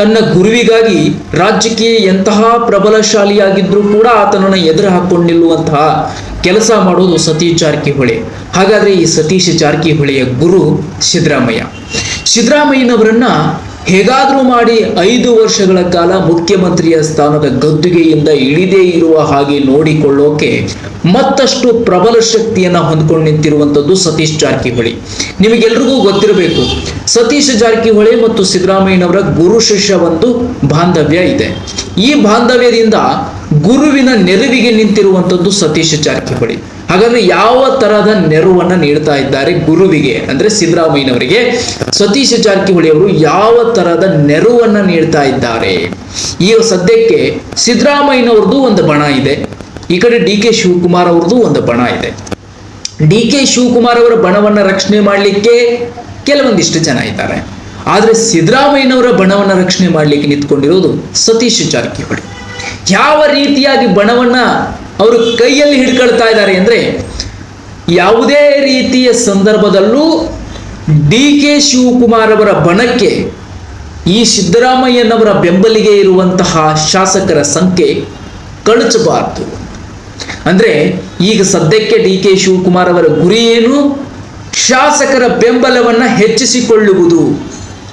ತನ್ನ ಗುರುವಿಗಾಗಿ ರಾಜ್ಯಕ್ಕೆ ಎಂತಹ ಪ್ರಬಲಶಾಲಿಯಾಗಿದ್ರೂ ಕೂಡ ಆತನನ್ನು ಎದುರು ಹಾಕ್ಕೊಂಡಿಲ್ಲುವಂತಹ ಕೆಲಸ ಮಾಡೋದು ಸತೀಶ್ ಜಾರಕಿಹೊಳಿ. ಹಾಗಾದ್ರೆ ಈ ಸತೀಶ್ ಜಾರಕಿಹೊಳಿಯ ಗುರು ಸಿದ್ದರಾಮಯ್ಯ. ಸಿದ್ದರಾಮಯ್ಯನವರನ್ನ ಹೇಗಾದರೂ ಮಾಡಿ ಐದು ವರ್ಷಗಳ ಕಾಲ ಮುಖ್ಯಮಂತ್ರಿಯ ಸ್ಥಾನದ ಗದ್ದುಗೆಯಿಂದ ಇಳಿದೇ ಇರುವ ಹಾಗೆ ನೋಡಿಕೊಳ್ಳೋಕೆ ಮತ್ತಷ್ಟು ಪ್ರಬಲ ಶಕ್ತಿಯನ್ನ ಹೊಂದ್ಕೊಂಡು ನಿಂತಿರುವಂಥದ್ದು ಸತೀಶ್ ಜಾರಕಿಹೊಳಿ. ನಿಮಗೆಲ್ರಿಗೂ ಗೊತ್ತಿರಬೇಕು, ಸತೀಶ್ ಜಾರಕಿಹೊಳಿ ಮತ್ತು ಸಿದ್ದರಾಮಯ್ಯನವರ ಗುರು ಶಿಷ್ಯ ಒಂದು ಬಾಂಧವ್ಯ ಇದೆ. ಈ ಬಾಂಧವ್ಯದಿಂದ ಗುರುವಿನ ನೆರವಿಗೆ ನಿಂತಿರುವಂಥದ್ದು ಸತೀಶ ಜಾರಕಿಹೊಳಿ. ಹಾಗಾದ್ರೆ ಯಾವ ತರಹದ ನೆರವನ್ನ ನೀಡ್ತಾ ಇದ್ದಾರೆ ಗುರುವಿಗೆ, ಅಂದ್ರೆ ಸಿದ್ದರಾಮಯ್ಯನವರಿಗೆ ಸತೀಶ ಜಾರಕಿಹೊಳಿ ಅವರು ಯಾವ ತರಹದ ನೆರವನ್ನ ನೀಡ್ತಾ ಇದ್ದಾರೆ? ಈಗ ಸದ್ಯಕ್ಕೆ ಸಿದ್ದರಾಮಯ್ಯನವ್ರದ್ದು ಒಂದು ಬಣ ಇದೆ. ಈ ಕಡೆ ಡಿ ಕೆ ಶಿವಕುಮಾರ್ ಅವ್ರದ್ದು ಒಂದು ಬಣ ಇದೆ. ಡಿ ಕೆ ಶಿವಕುಮಾರ್ ಅವರ ಬಣವನ್ನ ರಕ್ಷಣೆ ಮಾಡಲಿಕ್ಕೆ ಕೆಲವೊಂದಿಷ್ಟು ಜನ ಇದ್ದಾರೆ. ಆದ್ರೆ ಸಿದ್ದರಾಮಯ್ಯನವರ ಬಣವನ್ನ ರಕ್ಷಣೆ ಮಾಡಲಿಕ್ಕೆ ನಿಂತ್ಕೊಂಡಿರೋದು ಸತೀಶ್ ಜಾರಕಿಹೊಳಿ. ಯಾವ ರೀತಿಯಾಗಿ ಬಣವನ್ನ ಅವರು ಕೈಯಲ್ಲಿ ಹಿಡ್ಕೊಳ್ತಾ ಇದ್ದಾರೆ ಅಂದರೆ ಯಾವುದೇ ರೀತಿಯ ಸಂದರ್ಭದಲ್ಲೂ ಡಿ ಕೆ ಶಿವಕುಮಾರ್ ಅವರ ಬಣಕ್ಕೆ ಈ ಸಿದ್ದರಾಮಯ್ಯನವರ ಬೆಂಬಲಿಗೆ ಇರುವಂತಹ ಶಾಸಕರ ಸಂಖ್ಯೆ ಕಳಚಬಾರದು. ಅಂದರೆ ಈಗ ಸದ್ಯಕ್ಕೆ ಡಿ ಕೆ ಶಿವಕುಮಾರ್ ಅವರ ಗುರಿ ಏನು? ಶಾಸಕರ ಬೆಂಬಲವನ್ನು ಹೆಚ್ಚಿಸಿಕೊಳ್ಳುವುದು.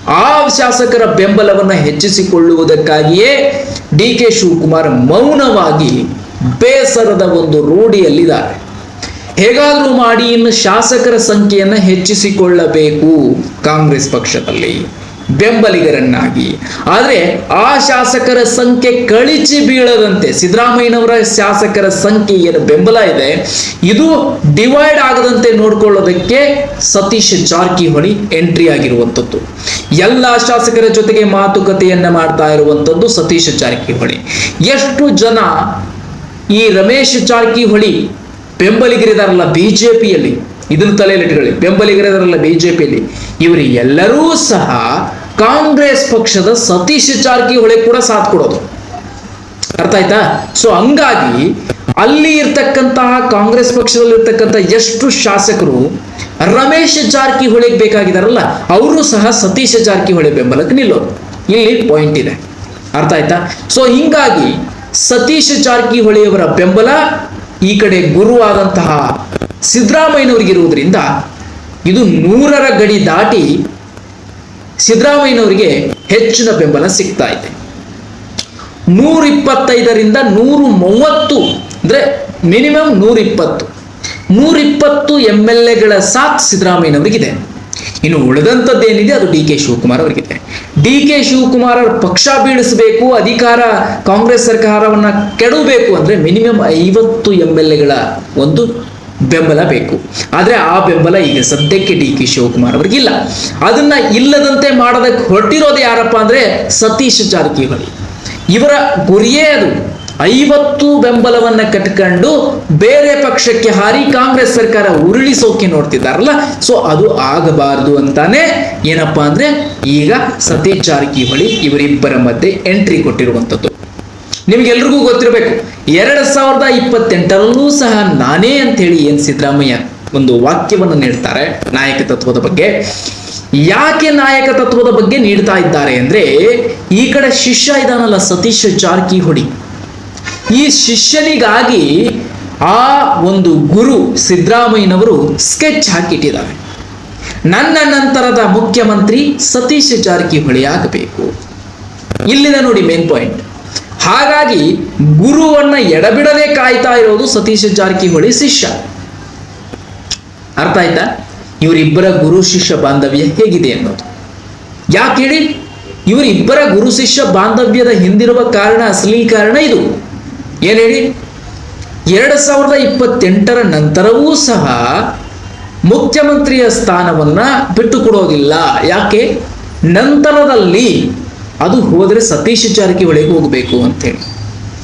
ಆ ಶಾಸಕರ ಬೆಂಬಲವನ್ನು ಹೆಚ್ಚಿಸಿಕೊಳ್ಳುವುದಕ್ಕಾಗಿಯೇ ಡಿ ಕೆ ಶಿವಕುಮಾರ್ ಮೌನವಾಗಿ ಬೇಸರದ ಒಂದು ರೂಢಿಯಲ್ಲಿದ್ದಾರೆ. ಹೇಗಾದರೂ ಮಾಡಿ ಇನ್ನು ಶಾಸಕರ ಸಂಖ್ಯೆಯನ್ನು ಹೆಚ್ಚಿಸಿಕೊಳ್ಳಬೇಕು ಕಾಂಗ್ರೆಸ್ ಪಕ್ಷದಲ್ಲಿ. ಬೆಂಬಲಿಗರನ್ನಾಗಿ. ಆದರೆ ಆ ಶಾಸಕರ ಸಂಖ್ಯೆ ಕಳಿಚಿ ಬೀಳದಂತೆ, ಸಿದ್ದರಾಮಯ್ಯನವರ ಶಾಸಕರ ಸಂಖ್ಯೆ ಏನು ಬೆಂಬಲ ಇದೆ, ಇದು ಡಿವೈಡ್ ಆಗದಂತೆ ನೋಡ್ಕೊಳ್ಳೋದಕ್ಕೆ ಸತೀಶ್ ಜಾರಕಿಹೊಳಿ ಎಂಟ್ರಿ ಆಗಿರುವಂಥದ್ದು. ಎಲ್ಲ ಶಾಸಕರ ಜೊತೆಗೆ ಮಾತುಕತೆಯನ್ನ ಮಾಡ್ತಾ ಇರುವಂಥದ್ದು ಸತೀಶ್ ಜಾರಕಿಹೊಳಿ. ಎಷ್ಟು ಜನ ಈ ರಮೇಶ್ ಜಾರಕಿಹೊಳಿ ಬೆಂಬಲಿಗರಿದಾರಲ್ಲ ಬಿಜೆಪಿಯಲ್ಲಿ? ಇದನ್ನು ತಲೆಯಲ್ಲಿಟ್ಕೊಳ್ಳಿ. ಬೆಂಬಲಿಗರಿದಾರಲ್ಲ ಬಿಜೆಪಿಯಲ್ಲಿ. ಇವರು ಎಲ್ಲರೂ ಸಹ ಕಾಂಗ್ರೆಸ್ ಪಕ್ಷದ ಸತೀಶ್ ಜಾರಕಿಹೊಳಿ ಕೂಡ ಸಾಥ್ ಕೊಡೋದು. ಅರ್ಥ ಆಯ್ತಾ? ಸೊ ಹಂಗಾಗಿ ಅಲ್ಲಿ ಇರ್ತಕ್ಕಂತಹ ಕಾಂಗ್ರೆಸ್ ಪಕ್ಷದಲ್ಲಿರ್ತಕ್ಕಂಥ ಎಷ್ಟು ಶಾಸಕರು ರಮೇಶ್ ಜಾರಕಿಹೊಳಿಗೆ ಬೇಕಾಗಿದಾರಲ್ಲ, ಅವರು ಸಹ ಸತೀಶ್ ಜಾರಕಿಹೊಳಿ ಬೆಂಬಲಕ್ಕೆ ನಿಲ್ಲೋದು ಇಲ್ಲಿ ಪಾಯಿಂಟ್ ಇದೆ. ಅರ್ಥ ಆಯ್ತಾ? ಸೊ ಹಿಂಗಾಗಿ ಸತೀಶ್ ಜಾರಕಿಹೊಳಿಯವರ ಬೆಂಬಲ ಈ ಕಡೆ ಗುರುವಾದಂತಹ ಸಿದ್ದರಾಮಯ್ಯನವರಿಗಿರುವುದರಿಂದ ಇದು ನೂರರ ಗಡಿ ದಾಟಿ ಸಿದ್ದರಾಮಯ್ಯನವರಿಗೆ ಹೆಚ್ಚಿನ ಬೆಂಬಲ ಸಿಗ್ತಾ ಇದೆ. ನೂರ ಇಪ್ಪತ್ತೈದರಿಂದ ನೂರು ಮೂವತ್ತು ಅಂದ್ರೆ ಮಿನಿಮಮ್ ನೂರ ಇಪ್ಪತ್ತು ನೂರ ಇಪ್ಪತ್ತು ಎಂ ಎಲ್ ಎಗಳ ಸಾಥ್ ಸಿದ್ದರಾಮಯ್ಯನವರಿಗಿದೆ. ಇನ್ನು ಉಳಿದಂಥದ್ದೇನಿದೆ ಅದು ಡಿ ಕೆ ಶಿವಕುಮಾರ್ ಅವರಿಗಿದೆ. ಡಿ ಕೆ ಶಿವಕುಮಾರ್ ಅವರ ಪಕ್ಷ ಬೀಳಿಸಬೇಕು, ಅಧಿಕಾರ ಕಾಂಗ್ರೆಸ್ ಸರ್ಕಾರವನ್ನ ಕೆಡಬೇಕು ಅಂದ್ರೆ ಮಿನಿಮಮ್ ಐವತ್ತು ಎಂ ಎಲ್ ಎಗಳ ಒಂದು ಬೆಂಬಲ ಬೇಕು. ಆದರೆ ಆ ಬೆಂಬಲ ಈಗ ಸದ್ಯಕ್ಕೆ ಡಿ ಕೆ ಶಿವಕುಮಾರ್ ಅವರಿಗಿಲ್ಲ ಅದನ್ನ ಇಲ್ಲದಂತೆ ಮಾಡೋದಕ್ಕೆ ಹೊರಟಿರೋದು ಯಾರಪ್ಪ ಅಂದ್ರೆ ಸತೀಶ್ ಜಾರಕಿಹೊಳಿ. ಇವರ ಗುರಿಯೇ ಅದು. ಐವತ್ತು ಬೆಂಬಲವನ್ನ ಕಟ್ಕೊಂಡು ಬೇರೆ ಪಕ್ಷಕ್ಕೆ ಹಾರಿ ಕಾಂಗ್ರೆಸ್ ಸರ್ಕಾರ ಉರುಳಿಸೋಕೆ ನೋಡ್ತಿದ್ದಾರಲ್ಲ, ಸೊ ಅದು ಆಗಬಾರದು ಅಂತಾನೆ ಏನಪ್ಪಾ ಅಂದ್ರೆ ಈಗ ಸತೀಶ್ ಜಾರಕಿಹೊಳಿ ಇವರಿಬ್ಬರ ಮಧ್ಯೆ ಎಂಟ್ರಿ ಕೊಟ್ಟಿರುವಂಥದ್ದು. ನಿಮ್ಗೆಲ್ರಿಗೂ ಗೊತ್ತಿರಬೇಕು ಎರಡ್ ಸಾವಿರದ ಇಪ್ಪತ್ತೆಂಟರಲ್ಲೂ ಸಹ ನಾನೇ ಅಂತ ಹೇಳಿ ಏನು ಸಿದ್ದರಾಮಯ್ಯ ಒಂದು ವಾಕ್ಯವನ್ನು ನೀಡ್ತಾರೆ ನಾಯಕ ತತ್ವದ ಬಗ್ಗೆ. ಯಾಕೆ ನಾಯಕ ತತ್ವದ ಬಗ್ಗೆ ನೀಡ್ತಾ ಇದ್ದಾರೆ ಅಂದ್ರೆ ಈ ಕಡೆ ಶಿಷ್ಯ ಇದಾನಲ್ಲ ಸತೀಶ್ ಜಾರಕಿಹೊಳಿ. ಈ ಶಿಷ್ಯನಿಗಾಗಿ ಆ ಒಂದು ಗುರು ಸಿದ್ದರಾಮಯ್ಯನವರು ಸ್ಕೆಚ್ ಹಾಕಿಟ್ಟಿದ್ದಾರೆ. ನನ್ನ ನಂತರದ ಮುಖ್ಯಮಂತ್ರಿ ಸತೀಶ್ ಜಾರಕಿಹೊಳಿ ಆಗಬೇಕು. ಇಲ್ಲಿದೆ ನೋಡಿ ಮೇನ್ ಪಾಯಿಂಟ್ ಹಾಗಾಗಿ ಗುರುವನ್ನ ಎಡಬಿಡದೆ ಕಾಯ್ತಾ ಇರೋದು ಸತೀಶ ಜಾರಕಿಹೊಳಿ ಶಿಷ್ಯ. ಅರ್ಥ ಆಯ್ತಾ? ಇವರಿಬ್ಬರ ಗುರು ಶಿಷ್ಯ ಬಾಂಧವ್ಯ ಹೇಗಿದೆ ಅನ್ನೋದು. ಯಾಕೆ ಹೇಳಿ? ಇವರಿಬ್ಬರ ಗುರು ಶಿಷ್ಯ ಬಾಂಧವ್ಯದ ಹಿಂದಿರುವ ಕಾರಣ ಅಸಲಿ ಕಾರಣ ಇದು. ಏನ್ ಹೇಳಿ? ಎರಡು ಸಾವಿರದ ಇಪ್ಪತ್ತೆಂಟರ ನಂತರವೂ ಸಹ ಮುಖ್ಯಮಂತ್ರಿಯ ಸ್ಥಾನವನ್ನ ಬಿಟ್ಟುಕೊಡೋದಿಲ್ಲ. ಯಾಕೆ? ನಂತರದಲ್ಲಿ ಅದು ಹೋದರೆ ಸತೀಶ್ ಜಾರಕಿಹೊಳಿಗೆ ಹೋಗಬೇಕು ಅಂತೇಳಿ.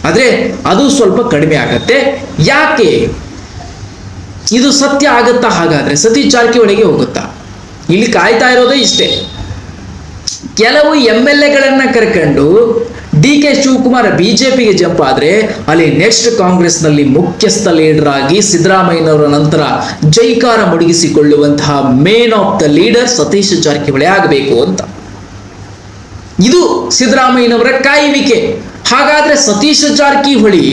ಆದರೆ ಅದು ಸ್ವಲ್ಪ ಕಡಿಮೆ ಆಗತ್ತೆ. ಯಾಕೆ? ಇದು ಸತ್ಯ ಆಗುತ್ತಾ ಹಾಗಾದ್ರೆ? ಸತೀಶ್ ಜಾರಕಿಹೊಳಿಗೆ ಹೋಗುತ್ತಾ? ಇಲ್ಲಿ ಕಾಯ್ತಾ ಇರೋದೇ ಇಷ್ಟೇ. ಕೆಲವು ಎಂ ಎಲ್ ಎಗಳನ್ನ ಕರ್ಕೊಂಡು ಡಿ ಕೆ ಶಿವಕುಮಾರ್ ಬಿಜೆಪಿಗೆ ಜಂಪ್ ಆದ್ರೆ ಅಲ್ಲಿ ನೆಕ್ಸ್ಟ್ ಕಾಂಗ್ರೆಸ್ನಲ್ಲಿ ಮುಖ್ಯಸ್ಥ ಲೀಡರ್ ಆಗಿ ಸಿದ್ದರಾಮಯ್ಯನವರ ನಂತರ ಜೈಕಾರ ಮುಡುಗಿಸಿಕೊಳ್ಳುವಂತಹ man of the leader Satish Jarkiholi ಆಗಬೇಕು ಅಂತ. ಇದು ಸಿದ್ದರಾಮಯ್ಯನವರ ಕಾಯುವಿಕೆ. ಹಾಗಾದರೆ ಸತೀಶ ಜಾರಕಿಹೊಳಿ,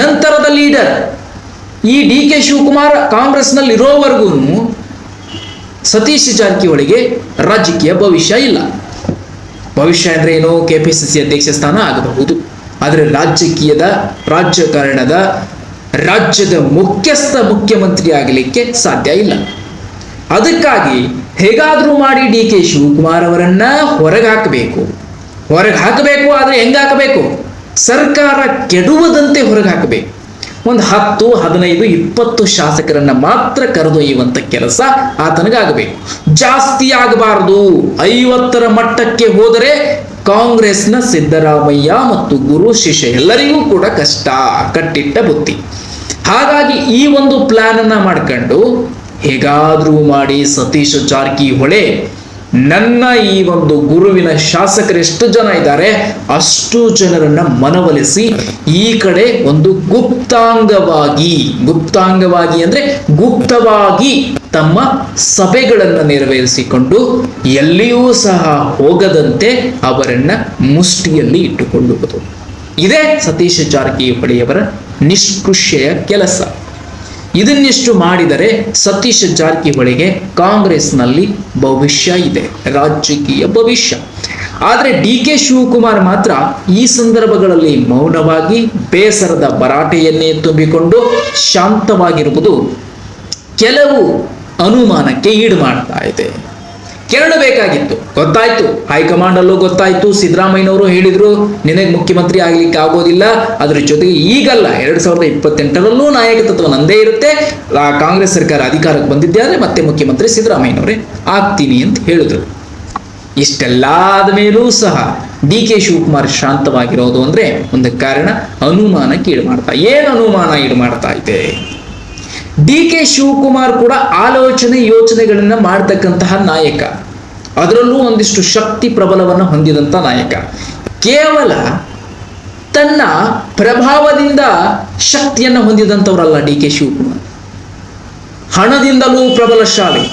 ನಂತರದ ಲೀಡರ್, ಈ ಡಿ ಕೆ ಶಿವಕುಮಾರ್ ಕಾಂಗ್ರೆಸ್ನಲ್ಲಿರೋವರೆಗೂ ಸತೀಶ್ ಜಾರಕಿಹೊಳಿಗೆ ರಾಜಕೀಯ ಭವಿಷ್ಯ ಇಲ್ಲ. ಭವಿಷ್ಯ ಅಂದರೆ ಏನೋ ಕೆ ಪಿ ಸಿ ಸಿ ಅಧ್ಯಕ್ಷ ಸ್ಥಾನ ಆಗಬಹುದು. ಆದರೆ ರಾಜಕೀಯದ, ರಾಜಕಾರಣದ, ರಾಜ್ಯದ ಮುಖ್ಯಸ್ಥ ಮುಖ್ಯಮಂತ್ರಿ ಆಗಲಿಕ್ಕೆ ಸಾಧ್ಯ ಇಲ್ಲ. ಅದಕ್ಕಾಗಿ ಹೇಗಾದರೂ ಮಾಡಿ ಡಿ ಕೆ ಶಿವಕುಮಾರ್ ಅವರನ್ನ ಹೊರಗೆ ಹಾಕಬೇಕು. ಹೊರಗೆ ಹಾಕಬೇಕು ಆದರೆ ಹೆಂಗೆ ಹಾಕಬೇಕು? ಸರ್ಕಾರ ಕೆಡುವದಂತೆ ಹೊರಗೆ ಹಾಕಬೇಕು. ಒಂದು ಹತ್ತು, ಹದಿನೈದು, ಇಪ್ಪತ್ತು ಶಾಸಕರನ್ನ ಮಾತ್ರ ಕರೆದೊಯ್ಯುವಂಥ ಕೆಲಸ ಆತನಿಗಾಗಬೇಕು. ಜಾಸ್ತಿ ಆಗಬಾರದು. ಐವತ್ತರ ಮಟ್ಟಕ್ಕೆ ಹೋದರೆ ಕಾಂಗ್ರೆಸ್ನ ಸಿದ್ದರಾಮಯ್ಯ ಮತ್ತು ಗುರು ಶಿಷ್ಯ ಎಲ್ಲರಿಗೂ ಕೂಡ ಕಷ್ಟ, ಕಟ್ಟಿಟ್ಟ ಬುತ್ತಿ. ಹಾಗಾಗಿ ಈ ಒಂದು ಪ್ಲಾನ್ ಅನ್ನ ಮಾಡ್ಕೊಂಡು ಹೇಗಾದ್ರೂ ಮಾಡಿ ಸತೀಶ ಜಾರಕಿಹೊಳಿ, ನನ್ನ ಈ ಒಂದು ಗುರುವಿನ ಶಾಸಕರು ಎಷ್ಟು ಜನ ಇದ್ದಾರೆ, ಅಷ್ಟು ಜನರನ್ನ ಮನವೊಲಿಸಿ ಈ ಕಡೆ ಒಂದು ಗುಪ್ತಾಂಗವಾಗಿ ಗುಪ್ತಾಂಗವಾಗಿ ಅಂದ್ರೆ ಗುಪ್ತವಾಗಿ ತಮ್ಮ ಸಭೆಗಳನ್ನು ನೆರವೇರಿಸಿಕೊಂಡು ಎಲ್ಲಿಯೂ ಸಹ ಹೋಗದಂತೆ ಅವರನ್ನ ಮುಷ್ಟಿಯಲ್ಲಿ ಇಟ್ಟುಕೊಳ್ಳುವುದು. ಇದೇ ಸತೀಶ ಜಾರಕಿಹೊಳಿಯವರ ನಿಷ್ಕೃಷ್ಯ ಕೆಲಸ. ಇದನ್ನಿಷ್ಟು ಮಾಡಿದರೆ ಸತೀಶ್ ಜಾರಕಿಹೊಳಿಗೆ ಕಾಂಗ್ರೆಸ್ನಲ್ಲಿ ಭವಿಷ್ಯ ಇದೆ, ರಾಜಕೀಯ ಭವಿಷ್ಯ. ಆದರೆ ಡಿ ಕೆ ಶಿವಕುಮಾರ್ ಮಾತ್ರ ಈ ಸಂದರ್ಭಗಳಲ್ಲಿ ಮೌನವಾಗಿ ಬೇಸರದ ಭರಾಟೆಯನ್ನೇ ತುಂಬಿಕೊಂಡು ಶಾಂತವಾಗಿರುವುದು ಕೆಲವು ಅನುಮಾನಕ್ಕೆ ಈಡು ಮಾಡ್ತಾ ಇದೆ. ಕೆರಳಬೇಕಾಗಿತ್ತು ಗೊತ್ತಾಯ್ತು. ಹೈಕಮಾಂಡ್ ಅಲ್ಲೂ ಗೊತ್ತಾಯ್ತು. ಸಿದ್ದರಾಮಯ್ಯನವರು ಹೇಳಿದ್ರು, ನಿನಗೆ ಮುಖ್ಯಮಂತ್ರಿ ಆಗ್ಲಿಕ್ಕೆ ಆಗೋದಿಲ್ಲ. ಅದ್ರ ಜೊತೆಗೆ ಈಗಲ್ಲ, ಎರಡ್ ಸಾವಿರದ ಇಪ್ಪತ್ತೆಂಟರಲ್ಲೂ ನಾಯಕತ್ವ ನಂದೇ ಇರುತ್ತೆ. ಕಾಂಗ್ರೆಸ್ ಸರ್ಕಾರ ಅಧಿಕಾರಕ್ಕೆ ಬಂದಿದ್ದೆ ಮತ್ತೆ ಮುಖ್ಯಮಂತ್ರಿ ಸಿದ್ದರಾಮಯ್ಯನವರೇ ಆಗ್ತೀನಿ ಅಂತ ಹೇಳಿದ್ರು. ಇಷ್ಟೆಲ್ಲ ಆದ ಮೇಲೂ ಸಹ ಡಿ ಕೆ ಶಿವಕುಮಾರ್ ಶಾಂತವಾಗಿರೋದು ಅಂದ್ರೆ ಒಂದು ಕಾರಣ ಅನುಮಾನಕ್ಕೆ ಈಡು ಮಾಡ್ತಾ ಏನು ಅನುಮಾನ ಈಡು ಮಾಡ್ತಾ ಇದೆ? ಡಿ ಕೆ ಶಿವಕುಮಾರ್ ಕೂಡ ಆಲೋಚನೆ ಯೋಚನೆಗಳನ್ನ ಮಾಡ್ತಕ್ಕಂತಹ ನಾಯಕ. ಅದರಲ್ಲೂ ಒಂದಿಷ್ಟು ಶಕ್ತಿ ಪ್ರಬಲವನ್ನು ಹೊಂದಿದಂತ ನಾಯಕ. ಕೇವಲ ತನ್ನ ಪ್ರಭಾವದಿಂದ ಶಕ್ತಿಯನ್ನು ಹೊಂದಿದಂಥವರಲ್ಲ ಡಿ ಕೆ ಶಿವಕುಮಾರ್. ಹಣದಿಂದಲೂ ಪ್ರಬಲಶಾಲಿ.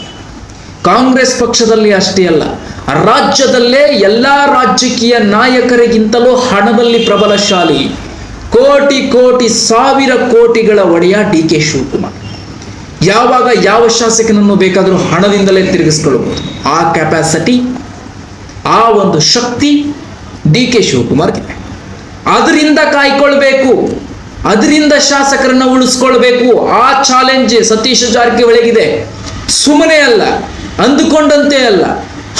ಕಾಂಗ್ರೆಸ್ ಪಕ್ಷದಲ್ಲಿ ಅಷ್ಟೇ ಅಲ್ಲ, ರಾಜ್ಯದಲ್ಲೇ ಎಲ್ಲಾ ರಾಜಕೀಯ ನಾಯಕರಿಗಿಂತಲೂ ಹಣದಲ್ಲಿ ಪ್ರಬಲಶಾಲಿ. ಕೋಟಿ ಕೋಟಿ ಸಾವಿರ ಕೋಟಿಗಳ ಒಡೆಯ ಡಿ ಕೆ ಶಿವಕುಮಾರ್. ಯಾವಾಗ ಯಾವ ಶಾಸಕನನ್ನು ಬೇಕಾದರೂ ಹಣದಿಂದಲೇ ತಿರುಗಿಸ್ಕೊಳ್ಬೋದು ಆ ಕೆಪಾಸಿಟಿ ಆ ಒಂದು ಶಕ್ತಿ ಡಿ ಕೆ ಶಿವಕುಮಾರ್ಗಿದೆ ಅದರಿಂದ ಕಾಯ್ಕೊಳ್ಬೇಕು, ಅದರಿಂದ ಶಾಸಕರನ್ನು ಉಳಿಸ್ಕೊಳ್ಬೇಕು. ಆ ಚಾಲೆಂಜ್ ಸತೀಶ್ ಜಾರಕಿಹೊಳಿಗಿದೆ. ಸುಮ್ಮನೆ ಅಲ್ಲ, ಅಂದುಕೊಂಡಂತೆ ಅಲ್ಲ,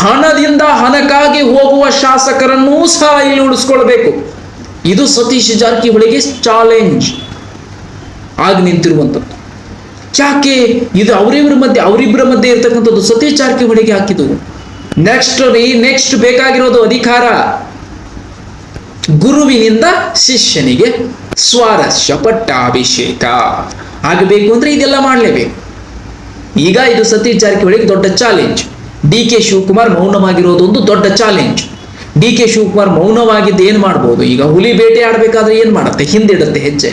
ಹಣದಿಂದ ಹಣಕ್ಕಾಗಿ ಹೋಗುವ ಶಾಸಕರನ್ನೂ ಸಹ ಇಲ್ಲಿ ಉಳಿಸ್ಕೊಳ್ಬೇಕು. ಇದು ಸತೀಶ್ ಜಾರಕಿಹೊಳಿಗೆ ಚಾಲೆಂಜ್ ಆಗಿ ನಿಂತಿರುವಂಥದ್ದು. ಯಾಕೆ? ಇದು ಅವರಿಬ್ಬರ ಮಧ್ಯೆ ಅವರಿಬ್ಬರ ಮಧ್ಯೆ ಇರ್ತಕ್ಕಂಥದ್ದು ಸತೀಶ್ ಜಾರಕಿಹೊಳಿಗೆ ಹಾಕಿದ್ದು. ನೆಕ್ಸ್ಟ್ ರೀ ನೆಕ್ಸ್ಟ್ ಬೇಕಾಗಿರೋದು ಅಧಿಕಾರ. ಗುರುವಿನಿಂದ ಶಿಷ್ಯನಿಗೆ ಸ್ವಾರಸ್ಯ ಪಟ್ಟಾಭಿಷೇಕ. ಆಗಬೇಕು ಅಂದ್ರೆ ಇದೆಲ್ಲ ಮಾಡಲೇಬೇಕು. ಈಗ ಇದು ಸತೀಶ್ ಜಾರಕಿಹೊಳಿಗೆ ದೊಡ್ಡ ಚಾಲೆಂಜ್ ಡಿ ಕೆ ಶಿವಕುಮಾರ್ ಮೌನವಾಗಿರೋದು ಒಂದು ದೊಡ್ಡ ಚಾಲೆಂಜ್ ಡಿ ಕೆ ಶಿವಕುಮಾರ್ ಮೌನವಾಗಿದ್ದು ಏನ್ ಮಾಡ್ಬೋದು? ಈಗ ಹುಲಿ ಬೇಟೆ ಆಡಬೇಕಾದ್ರೆ ಏನು ಮಾಡುತ್ತೆ? ಹಿಂದಿಡುತ್ತೆ ಹೆಜ್ಜೆ.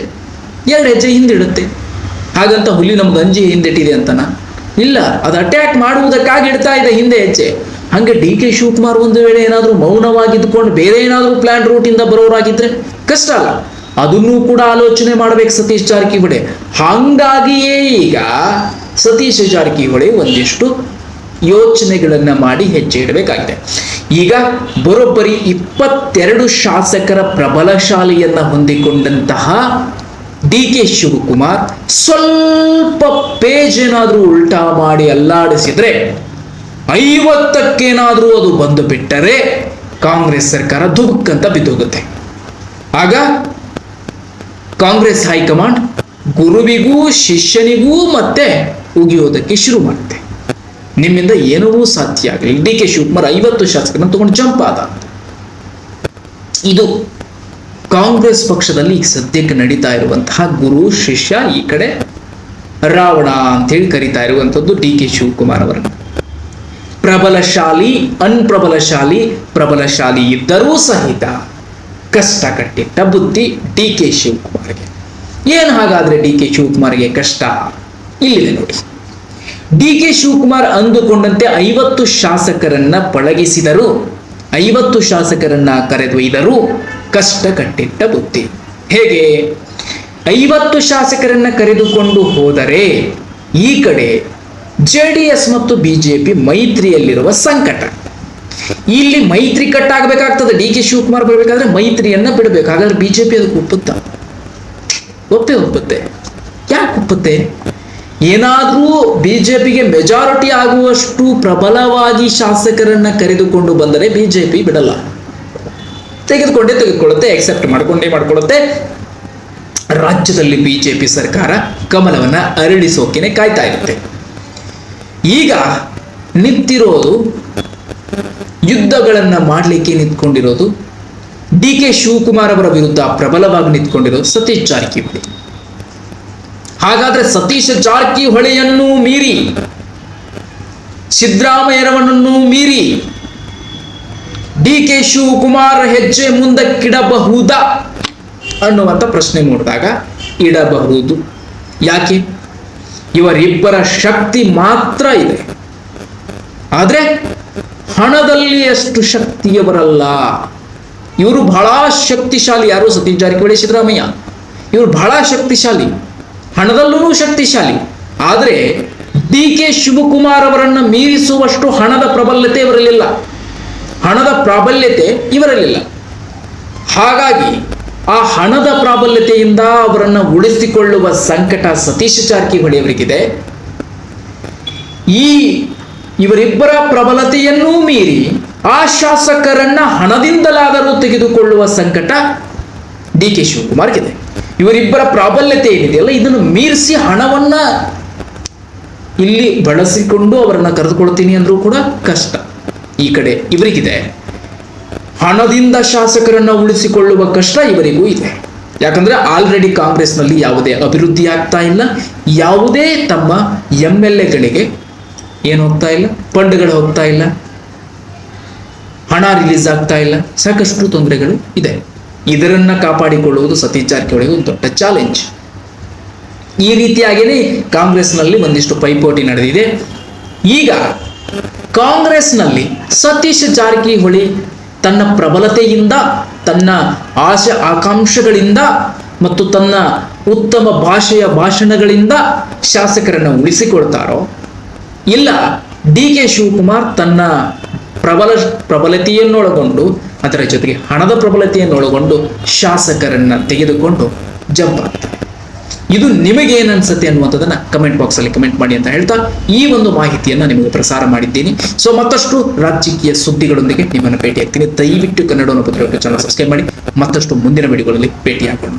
ಎರಡು ಹೆಜ್ಜೆ ಹಿಂದಿಡುತ್ತೆ. ಹಾಗಂತ ಹುಲಿ ನಮ್ಗೆ ಅಂಜಿ ಹಿಂದಿಟ್ಟಿದೆ ಅಂತನಾ? ಇಲ್ಲ, ಅದು ಅಟ್ಯಾಕ್ ಮಾಡುವುದಕ್ಕಾಗಿ ಇಡ್ತಾ ಇದೆ ಹಿಂದೆ ಹೆಚ್ಚೆ. ಹಂಗೆ ಡಿ ಕೆ ಶಿವಕುಮಾರ್ ಒಂದು ವೇಳೆ ಏನಾದರೂ ಮೌನವಾಗಿದ್ದುಕೊಂಡು ಬೇರೆ ಏನಾದರೂ ಪ್ಲಾನ್ ರೂಟಿಂದ ಬರೋರಾಗಿದ್ರೆ ಕಷ್ಟ ಅಲ್ಲ. ಅದನ್ನೂ ಕೂಡ ಆಲೋಚನೆ ಮಾಡ್ಬೇಕು ಸತೀಶ್ ಜಾರಕಿಹೊಳಿ. ಹಂಗಾಗಿಯೇ ಈಗ ಸತೀಶ್ ಜಾರಕಿಹೊಳಿ ಒಂದಿಷ್ಟು ಯೋಚನೆಗಳನ್ನ ಮಾಡಿ ಹೆಜ್ಜೆ ಇಡಬೇಕಾಗಿದೆ. ಈಗ ಬರೋಬ್ಬರಿ ಇಪ್ಪತ್ತೆರಡು ಶಾಸಕರ ಪ್ರಬಲಶಾಲಿಯನ್ನ ಹೊಂದಿಕೊಂಡಂತಹ ಡಿ ಕೆ ಶಿವಕುಮಾರ್ ಸ್ವಲ್ಪ ಪೇಜ್ ಏನಾದರೂ ಉಲ್ಟಾ ಮಾಡಿ ಅಲ್ಲಾಡಿಸಿದ್ರೆ ಐವತ್ತಕ್ಕೇನಾದರೂ ಅದು ಬಂದು ಬಿಟ್ಟರೆ ಕಾಂಗ್ರೆಸ್ ಸರ್ಕಾರ ದುಬುಕ್ಕಂತ ಬಿದ್ದೋಗುತ್ತೆ. ಆಗ ಕಾಂಗ್ರೆಸ್ ಹೈಕಮಾಂಡ್ ಗುರುವಿಗೂ ಶಿಷ್ಯನಿಗೂ ಮತ್ತೆ ಉಗಿಯೋದಕ್ಕೆ ಶುರು ಮಾಡುತ್ತೆ. ನಿಮ್ಮಿಂದ ಏನೂ ಸಾಧ್ಯ ಆಗಲಿ ಡಿ ಕೆ ಶಿವಕುಮಾರ್ ಐವತ್ತು ಶಾಸಕರನ್ನು ತಗೊಂಡು ಜಂಪ್ ಆದ. ಇದು ಕಾಂಗ್ರೆಸ್ ಪಕ್ಷದಲ್ಲಿ ಈಗ ಸದ್ಯಕ್ಕೆ ನಡೀತಾ ಇರುವಂತಹ ಗುರು, ಶಿಷ್ಯ ಈ ಕಡೆ ರಾವಣ ಅಂತೇಳಿ ಕರೀತಾ ಇರುವಂಥದ್ದು ಡಿ ಕೆ ಶಿವಕುಮಾರ್ ಅವರನ್ನು. ಪ್ರಬಲಶಾಲಿ, ಅನ್ಪ್ರಬಲಶಾಲಿ, ಪ್ರಬಲಶಾಲಿ ಇದ್ದರೂ ಸಹಿತ ಕಷ್ಟ ಕಟ್ಟಿಟ್ಟ ಬುದ್ಧಿ ಡಿ ಕೆ ಶಿವಕುಮಾರ್ಗೆ. ಏನು ಹಾಗಾದ್ರೆ ಡಿ ಕೆ ಶಿವಕುಮಾರ್ಗೆ ಕಷ್ಟ? ಇಲ್ಲಿದೆ ನೋಡಿ. ಡಿ ಕೆ ಶಿವಕುಮಾರ್ ಅಂದುಕೊಂಡಂತೆ ಐವತ್ತು ಶಾಸಕರನ್ನ ಪಳಗಿಸಿದರು. ಐವತ್ತು ಶಾಸಕರನ್ನ ಕರೆದೊಯ್ದರೂ. ಕಷ್ಟ ಕಟ್ಟಿಟ್ಟ ಬುದ್ಧಿ. ಹೇಗೆ? ಐವತ್ತು ಶಾಸಕರನ್ನ ಕರೆದುಕೊಂಡು ಹೋದರೆ ಈ ಕಡೆ ಜೆ ಡಿ ಎಸ್ ಮತ್ತು ಬಿಜೆಪಿ ಮೈತ್ರಿಯಲ್ಲಿರುವ ಸಂಕಟ. ಇಲ್ಲಿ ಮೈತ್ರಿ ಕಟ್ಟಾಗಬೇಕಾಗ್ತದೆ. ಡಿ ಕೆ ಶಿವಕುಮಾರ್ ಬರಬೇಕಾದ್ರೆ ಮೈತ್ರಿಯನ್ನ ಬಿಡಬೇಕು. ಹಾಗಾದ್ರೆ ಬಿಜೆಪಿ ಅದಕ್ಕೆ ಒಪ್ಪುತ್ತ? ಒಪ್ಪೇ ಒಪ್ಪುತ್ತೆ. ಯಾಕೆ ಒಪ್ಪುತ್ತೆ? ಏನಾದರೂ ಬಿಜೆಪಿಗೆ ಮೆಜಾರಿಟಿ ಆಗುವಷ್ಟು ಪ್ರಬಲವಾಗಿ ಶಾಸಕರನ್ನ ಕರೆದುಕೊಂಡು ಬಂದರೆ ಬಿಜೆಪಿ ಬಿಡಲ್ಲ. ತೆಗೆದುಕೊಂಡೇ ತೆಗೆದುಕೊಳ್ಳುತ್ತೆ ಎಕ್ಸೆಪ್ಟ್ ಮಾಡ್ಕೊಂಡೇ ಮಾಡ್ಕೊಳ್ಳುತ್ತೆ. ರಾಜ್ಯದಲ್ಲಿ ಬಿಜೆಪಿ ಸರ್ಕಾರ ಕಮಲವನ್ನ ಅರಳಿಸೋಕೆನೆ ಕಾಯ್ತಾ ಇರುತ್ತೆ. ಈಗ ನಿಂತಿರೋದು, ಯುದ್ಧಗಳನ್ನ ಮಾಡಲಿಕ್ಕೆ ನಿಂತ್ಕೊಂಡಿರೋದು, ಡಿ ಕೆ ಶಿವಕುಮಾರ್ ಅವರ ವಿರುದ್ಧ ಪ್ರಬಲವಾಗಿ ನಿಂತ್ಕೊಂಡಿರೋದು ಸತೀಶ್ ಜಾರಕಿಹೊಳಿ. ಹಾಗಾದ್ರೆ ಸತೀಶ್ ಜಾರಕಿಹೊಳಿಯನ್ನು ಮೀರಿ, ಸಿದ್ದರಾಮಯ್ಯರವನನ್ನು ಮೀರಿ ಡಿ ಕೆ ಶಿವಕುಮಾರ್ ಹೆಜ್ಜೆ ಮುಂದಕ್ಕಿಡಬಹುದಾ? ಅನ್ನುವಂಥ ಪ್ರಶ್ನೆ ನೋಡಿದಾಗ ಇಡಬಹುದು. ಯಾಕೆ? ಇವರಿಬ್ಬರ ಶಕ್ತಿ ಮಾತ್ರ ಇದೆ. ಆದರೆ ಹಣದಲ್ಲಿ ಅಷ್ಟು ಶಕ್ತಿಯವರಲ್ಲ. ಇವರು ಬಹಳ ಶಕ್ತಿಶಾಲಿ. ಯಾರು? ಸತೀಶ್ ಜಾರಕಿಹೊಳಿ, ಸಿದ್ದರಾಮಯ್ಯ. ಇವರು ಬಹಳ ಶಕ್ತಿಶಾಲಿ. ಹಣದಲ್ಲೂ ಶಕ್ತಿಶಾಲಿ. ಆದರೆ ಡಿ ಕೆ ಶಿವಕುಮಾರ್ ಅವರನ್ನು ಮೀರಿಸುವಷ್ಟು ಹಣದ ಪ್ರಬಲತೆ ಇವರಲ್ಲಿಲ್ಲ. ಹಣದ ಪ್ರಾಬಲ್ಯತೆ ಇವರಲ್ಲಿಲ್ಲ. ಹಾಗಾಗಿ ಆ ಹಣದ ಪ್ರಾಬಲ್ಯತೆಯಿಂದ ಅವರನ್ನು ಉಳಿಸಿಕೊಳ್ಳುವ ಸಂಕಟ ಸತೀಶ ಜಾರಕಿಹೊಳಿ ಅವರಿಗಿದೆ. ಈ ಇವರಿಬ್ಬರ ಪ್ರಬಲತೆಯನ್ನೂ ಮೀರಿ ಆ ಶಾಸಕರನ್ನ ಹಣದಿಂದಲಾದರೂ ತೆಗೆದುಕೊಳ್ಳುವ ಸಂಕಟ ಡಿ ಕೆ ಶಿವಕುಮಾರ್ಗಿದೆ. ಇವರಿಬ್ಬರ ಪ್ರಾಬಲ್ಯತೆ ಏನಿದೆಯಲ್ಲ ಇದನ್ನು ಮೀರಿಸಿ ಹಣವನ್ನ ಇಲ್ಲಿ ಬಳಸಿಕೊಂಡು ಅವರನ್ನ ಕರೆದುಕೊಳ್ತೀನಿ ಅಂದ್ರೂ ಕೂಡ ಕಷ್ಟ. ಈ ಕಡೆ ಇವರಿಗಿದೆ. ಹಣದಿಂದ ಶಾಸಕರನ್ನು ಉಳಿಸಿಕೊಳ್ಳುವ ಕಷ್ಟ ಇವರಿಗೂ ಇದೆ. ಯಾಕಂದ್ರೆ ಆಲ್ರೆಡಿ ಕಾಂಗ್ರೆಸ್ನಲ್ಲಿ ಯಾವುದೇ ಅಭಿವೃದ್ಧಿ ಆಗ್ತಾ ಇಲ್ಲ. ಯಾವುದೇ ತಮ್ಮ ಎಂ ಎಲ್ ಎಗಳಿಗೆ ಏನು ಹೋಗ್ತಾ ಇಲ್ಲ? ಫಂಡ್ಗಳು ಹೋಗ್ತಾ ಇಲ್ಲ. ಹಣ ರಿಲೀಸ್ ಆಗ್ತಾ ಇಲ್ಲ. ಸಾಕಷ್ಟು ತೊಂದರೆಗಳು ಇದೆ. ಇದರನ್ನ ಕಾಪಾಡಿಕೊಳ್ಳುವುದು ಸತೀಶ್ ಜಾರಕಿಹೊಳಿಗೆ ಒಂದು ದೊಡ್ಡ ಚಾಲೆಂಜ್ ಈ ರೀತಿಯಾಗಿಯೇ ಕಾಂಗ್ರೆಸ್ನಲ್ಲಿ ಒಂದಿಷ್ಟು ಪೈಪೋಟಿ ನಡೆದಿದೆ. ಈಗ ಕಾಂಗ್ರೆಸ್ನಲ್ಲಿ ಸತೀಶ್ ಜಾರಕಿಹೊಳಿ ತನ್ನ ಪ್ರಬಲತೆಯಿಂದ, ತನ್ನ ಆಶೆ ಆಕಾಂಕ್ಷೆಗಳಿಂದ ಮತ್ತು ತನ್ನ ಉತ್ತಮ ಭಾಷೆಯ ಭಾಷಣಗಳಿಂದ ಶಾಸಕರನ್ನು ಉಳಿಸಿಕೊಳ್ತಾರೋ? ಇಲ್ಲ, ಡಿ ಕೆ ಶಿವಕುಮಾರ್ ತನ್ನ ಪ್ರಬಲ, ಪ್ರಬಲತೆಯನ್ನೊಳಗೊಂಡು, ಅದರ ಜೊತೆಗೆ ಹಣದ ಪ್ರಬಲತೆಯನ್ನೊಳಗೊಂಡು ಶಾಸಕರನ್ನ ತೆಗೆದುಕೊಂಡು ಜಂಪ್ ಆಗ್ತಾರೆ. ಇದು ನಿಮಗೆ ಏನು ಅನ್ಸುತ್ತೆ ಅನ್ನುವಂಥದ್ದನ್ನ ಕಮೆಂಟ್ ಬಾಕ್ಸ್ ಅಲ್ಲಿ ಕಮೆಂಟ್ ಮಾಡಿ ಅಂತ ಹೇಳ್ತಾ ಈ ಒಂದು ಮಾಹಿತಿಯನ್ನ ನಿಮಗೆ ಪ್ರಸಾರ ಮಾಡಿದ್ದೀನಿ. ಸೊ ಮತ್ತಷ್ಟು ರಾಜಕೀಯ ಸುದ್ದಿಗಳೊಂದಿಗೆ ನಿಮ್ಮನ್ನು ಭೇಟಿಯಾಗ್ತೀನಿ. ದಯವಿಟ್ಟು ಕನ್ನಡವನ್ನು ಪತ್ರಿಕೆ ಚಾನಲ್ ಸಬ್ಸ್ಕ್ರೈಬ್ ಮಾಡಿ. ಮತ್ತಷ್ಟು ಮುಂದಿನ ವಿಡಿಯೋಗಳಲ್ಲಿ ಭೇಟಿಯಾಗೋಣ.